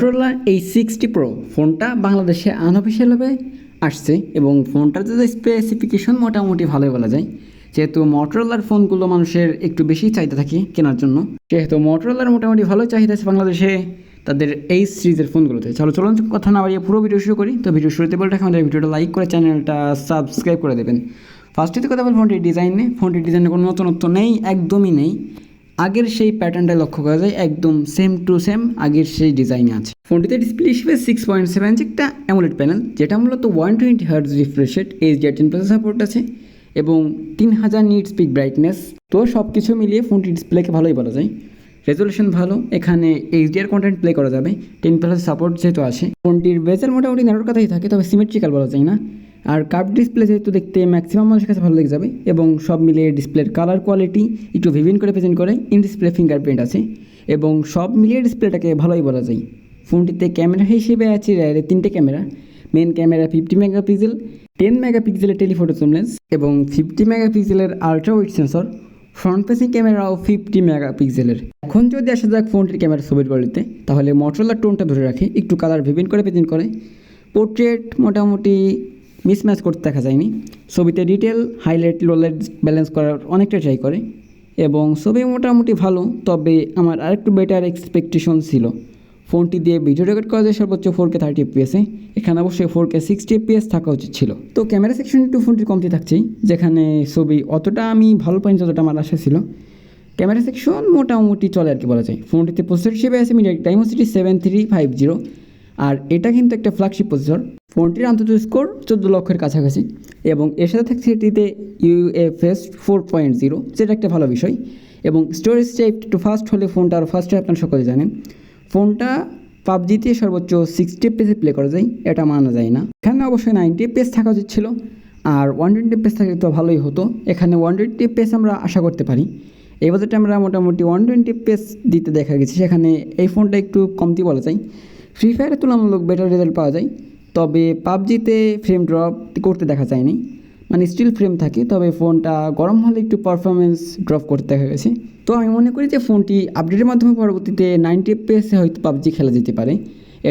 Motorola এই sixty pro ফোনটা বাংলাদেশে আনঅফিসিয়ালভাবে আসছে এবং ফোনটার যে স্পেসিফিকেশন মোটামুটি ভালোই বলা যায়। যেহেতু মোটরোলার ফোনগুলো মানুষের একটু বেশি চাহিদা থাকে কেনার জন্য। যেহেতু মোটরোলার মোটামুটি ভালো চাহিদা আছে বাংলাদেশে, তাদের এই সিরিজের ফোনগুলোতে। চলো, চলুন কথা না বাড়িয়ে পুরো ভিডিও শুরু করি। তো ভিডিও শুরুতে বলে রাখি, আমাদের ভিডিওটা লাইক করে চ্যানেলটা সাবস্ক্রাইব করে দেবেন। ফার্স্টে কথা বল ফোনটির ডিজাইন নেই ফোনটির ডিজাইনে কোনো নতুনত্ব নেই, একদমই নেই। আগের সেই প্যাটার্নটা লক্ষ্য করা যায়, একদম সেম টু সেম আগের সেই ডিজাইনে আছে। ফোনটিতে ডিসপ্লে হিসেবে সিক্স পয়েন্ট সেভেন একটা অ্যামোলেড প্যানেল যেটা মূলত one twenty hertz refresh rate H D ten plus support আছে এবং তিন হাজার নিট স্পিক ব্রাইটনেস তো সব কিছু মিলিয়ে ফোনটি ডিসপ্লেকে ভালোই বলা যায়। রেজলিউশন ভালো, এখানে এইচডিআর কন্টেন্ট প্লে করা যাবে। টেন প্লাস সাপোর্ট যেহেতু আছে, ফোনটির বেজার মোটামুটি ন্যারোর কথাই থাকে, তবে সিমেট্রিক্যাল বলা যায় না। আর কার্ভ ডিসপ্লে যেহেতু দেখতে ম্যাক্সিমাম মানুষের কাছে ভালো লেগে যাবে এবং সব মিলিয়ে ডিসপ্লের কালার কোয়ালিটি একটু ভিভিন করে প্রেজেন্ট করে ইন ডিসপ্লে ফিঙ্গারপ্রিন্ট আছে এবং সব মিলিয়ে ডিসপ্লেটাকে ভালোই বলা যায়। ফোনটিতে ক্যামেরা হিসেবে আছে তিনটে camera main camera fifty megapixel ten মেগাপিক্সেলের টেলিফোটো জুমলেন্স এবং ফিফটি মেগাপিক্সেলের ultra wide sensor front facing ক্যামেরাও ফিফটি মেগাপিক্সেলের এখন যদি আসা যাক ফোনটির ক্যামেরা ছবির কোয়ালিটিতে তাহলে মোটরোলার টোনটা ধরে রাখে, একটু কালার ভিভিন করে প্রেজেন্ট করে। পোর্ট্রেট মোটামুটি মিসম্যাচ করতে দেখা যায়নি। ছবিতে ডিটেল হাইলাইট লোলাইট ব্যালেন্স করার অনেকটা ট্রাই করে এবং ছবি মোটামুটি ভালো, তবে আমার আরেকটু বেটার এক্সপেকটেশন ছিল। ফোনটি দিয়ে ভিডিও রেকর্ড করা যায় সর্বোচ্চ ফোর কে থার্টি এফপিএসে এখানে অবশ্যই ফোর কে সিক্সটি এফপিএস থাকা উচিত ছিল। তো ক্যামেরা সেকশন একটু ফোনটির কমতি থাকছেই, যেখানে ছবি অতটা আমি ভালো পাইনি, যতটা আমার আশা ছিল। ক্যামেরা সেকশন মোটামুটি চলে আর কি বলা যায়। ফোনটিতে প্রসেসর হিসেবে আছে media Dimensity seven three five zero আর এটা কিন্তু একটা ফ্ল্যাগশিপ প্রসেসর ফোনটির আন্তর্জাতিক স্কোর চোদ্দ লক্ষের কাছাকাছি এবং এর সাথে থাকছে এটিতে ইউএফএস ফোর পয়েন্ট জিরো যেটা একটা ভালো বিষয়, এবং স্টোরেজ টাইপ একটু ফাস্ট হলে ফোনটা আরও ফাস্ট হয়, আপনারা সকলে জানেন। ফোনটা পাবজিতে সর্বোচ্চ সিক্সটি পেসে প্লে করা যায়, এটা মানা যায় না। এখানে অবশ্যই নাইনটি পেস থাকা উচিত ছিল, আর ওয়ান টোয়েন্টি পেস থাকলে তো ভালোই হতো। এখানে ওয়ান টোয়েন্টি পেস আমরা আশা করতে পারি। এই বাজেটে আমরা মোটামুটি ওয়ান টোয়েন্টি পেস দিতে দেখা গেছে, সেখানে এই ফোনটা একটু কমতি বলা যায়। ফ্রি ফায়ারে তুলনামূলক বেটার রেজাল্ট পাওয়া যায়। তবে পাবজিতে ফ্রেম ড্রপ করতে দেখা যায়নি। মানে স্টিল ফ্রেম থাকে, তবে ফোনটা গরম হলে একটু পারফরমেন্স ড্রপ করতে দেখা গেছে তো আমি মনে করি যে ফোনটি আপডেটের মাধ্যমে পরবর্তীতে নাইনটি এফপিএসে হয়তো পাবজি খেলা যেতে পারে।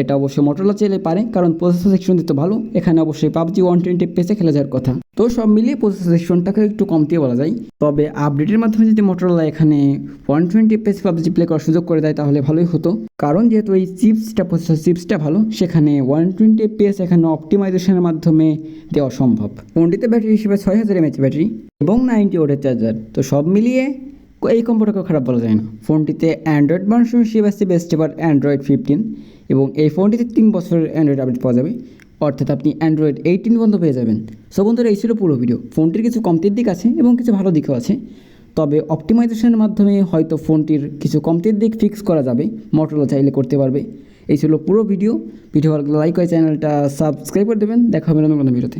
এটা অবশ্যই মোটরলা চাইলে পারে, কারণ প্রসেসর সেকশন দিতে ভালো, এখানে অবশ্যই পাবজি ওয়ান টোয়েন্টি এফপিএসে খেলা যাওয়ার কথা। তো সব মিলিয়ে প্রসেসর সেকশনটাকে একটু কমতিয়ে বলা যায়। তবে আপডেটের মাধ্যমে যদি মোটরলা এখানে one twenty FPS PUBG play করার সুযোগ করে দেয়, তাহলে ভালোই হতো। কারণ যেহেতু এই চিপসটা প্রসেসর চিপসটা ভালো, সেখানে ওয়ান টোয়েন্টি এফপিএস এখানে অপটিমাইজেশনের মাধ্যমে দেওয়া সম্ভব। ফোনটিতে ব্যাটারি হিসেবে ছয় হাজার এমএচ ব্যাটারি এবং নাইনটি ওডের চার্জার তো সব মিলিয়ে এই কম্পিউটারকে খারাপ বলা যায় না। ফোনটিতে অ্যান্ড্রয়েড ভার্সন হিসেবে আসছে বেস্ট এবার অ্যান্ড্রয়েড ফিফটিন এবং এই ফোনটিতে তিন বছরের অ্যান্ড্রয়েড আপডেট পাওয়া যাবে। অর্থাৎ আপনি অ্যান্ড্রয়েড এইটিন পর্যন্ত পেয়ে যাবেন। সো বন্ধুরা, এই ছিল পুরো ভিডিও ফোনটির কিছু কমতির দিক আছে এবং কিছু ভালো দিকও আছে। তবে অপটিমাইজেশনের মাধ্যমে হয়তো ফোনটির কিছু কমতির দিক ফিক্স করা যাবে। মোটরলা চাইলে করতে পারবে। এই ছিল পুরো ভিডিও ভিডিও লাইক করে চ্যানেলটা সাবস্ক্রাইব করে দেবেন। দেখা হবে নতুন কোনো ভিডিওতে